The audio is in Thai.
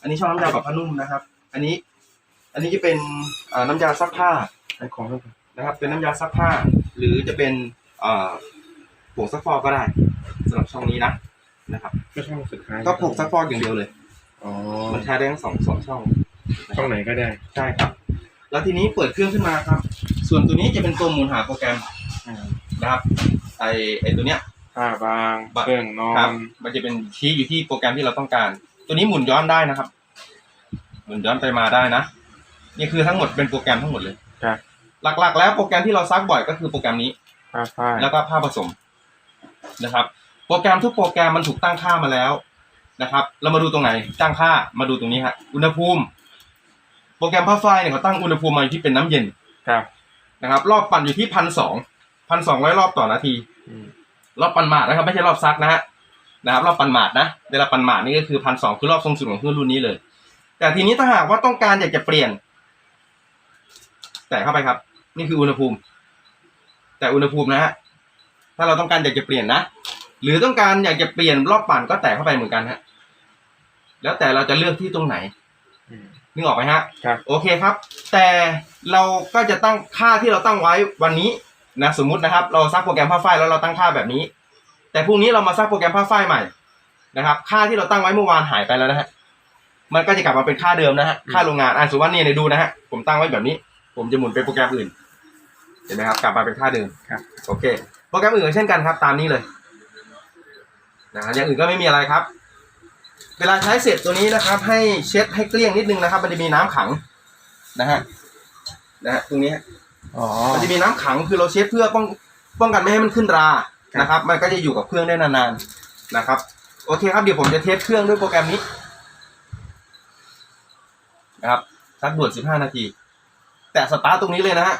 อันนี้ช่องน้ำยาปรับผ้านุ่มนะครับ อันนี้ อันนี้จะเป็นอ่าน้ำยาซักผ้าไอ้ของครับนะครับ เป็นน้ำยาซักผ้า หรือจะเป็นอ่าผงซักฟอกก็ได้สำหรับช่องนี้นะนะครับก็ช่องสุดท้ายก็ผงซักฟอกอย่างเดียวเลยอ๋อมันใช้ได้ทั้งสองสองช่องนะคช่รัอบงไหนก็ได้ใช่ครับ แล้วทีนี้เปิดเครื่องขึ้นมาครับ ส่วนตัวนี้จะเป็นตัวหมุนหาโปรแกรมอ่านะครับไอไอตัวเนี้ยผ้าบางบะเครื่องนอครับนมันจะเป็นชี้อยู่ที่โปรแกรมที่เราต้องการ ตัวนี้หมุนย้อนได้นะครับ หมุนย้อนไปมาได้นะ นี่คือทั้งหมดเป็นโปรแกรมทั้งหมดเลยครับ หลักๆ แล้วโปรแกรมที่เราซักบ่อยก็คือโปรแกรมนี้ผ้าฝ้ายแล้วก็ผ้าผสมนะครับ โปรแกรมทุกโปรแกรมมันถูกตั้งค่ามาแล้วนะครับ เรามาดูตรงไหนตั้งค่ามาดูตรงนี้ฮะอุณหภูมิ โปรแกรมผ้าฝ้ายเนี่ยเขาตั้งอุณหภูมิมาอยู่ที่เป็นน้ำเย็นครับนะครับ รอบปั่นอยู่ที่พันสองพันสองร้อยรอบต่อนาทีอืมรอบปั่นหมาดนะครับ ไม่ใช่รอบซักนะฮะ นะครับรอบปั่นหมาดนะเวลาปั่นหมาดนี่ก็คือพันสองคือรอบทรงสุดของเครื่องรุ่นนี้เลย แต่ทีนี้ถ้าหากว่าต้องการอยากจะเปลี่ยน แตะเข้าไปครับ นี่คืออุณหภูมิ แต่อุณหภูมินะฮะถ้าเราต้องการอยากจะเปลี่ยนนะหรือต้องการอยากจะเปลี่ยนรอบปั่นก็แตะเข้าไปเหมือนกันฮะแล้วแต่เราจะเลือกที่ตรงไหนอืมนึกออกไหมฮะครับโอเคครับ แต่เราก็จะตั้งค่าที่เราตั้งไว้วันนี้นะสมมุตินะครับ เราซักโปรแกรมผ้าฝ้ายแล้วเราตั้งค่าแบบนี้ แต่พรุ่งนี้เรามาซักโปรแกรมผ้าฝ้ายใหม่นะครับ ค่าที่เราตั้งไว้เมื่อวานหายไปแล้วนะฮะมันก็จะกลับมาเป็นค่าเดิมนะฮะค่าโรงงานอะสมมติว่านี่เนี่ยดูนะฮะผมตั้งไว้แบบนี้ ผมจะหมุนไปโปรแกรมอื่นเห็นไหมครับ กลับมาเป็นค่าเดิมครับโอเค โปรแกรมอื่นก็เช่นกันครับ ตามนี้เลยนะฮะอย่างอื่นก็ไม่มีอะไรครับ เวลาใช้เสร็จตัวนี้นะครับ ให้เช็ดให้เกลี้ยงนิดนึงนะครับ มันจะมีน้ำขังนะฮะนะฮะตรงนี้ฮะอ๋อมันจะมีน้ำขังคือเราเช็ดเพื่อป้องป้องกันไม่ให้มันขึ้นราครับ นะครับ มันก็จะอยู่กับเครื่องได้นานๆนะครับ โอเคครับเดี๋ยวผมจะเทสเครื่องด้วยโปรแกรมนี้นะครับสักด่วน15 นาที แต่สตาร์ทตรงนี้เลยนะฮะ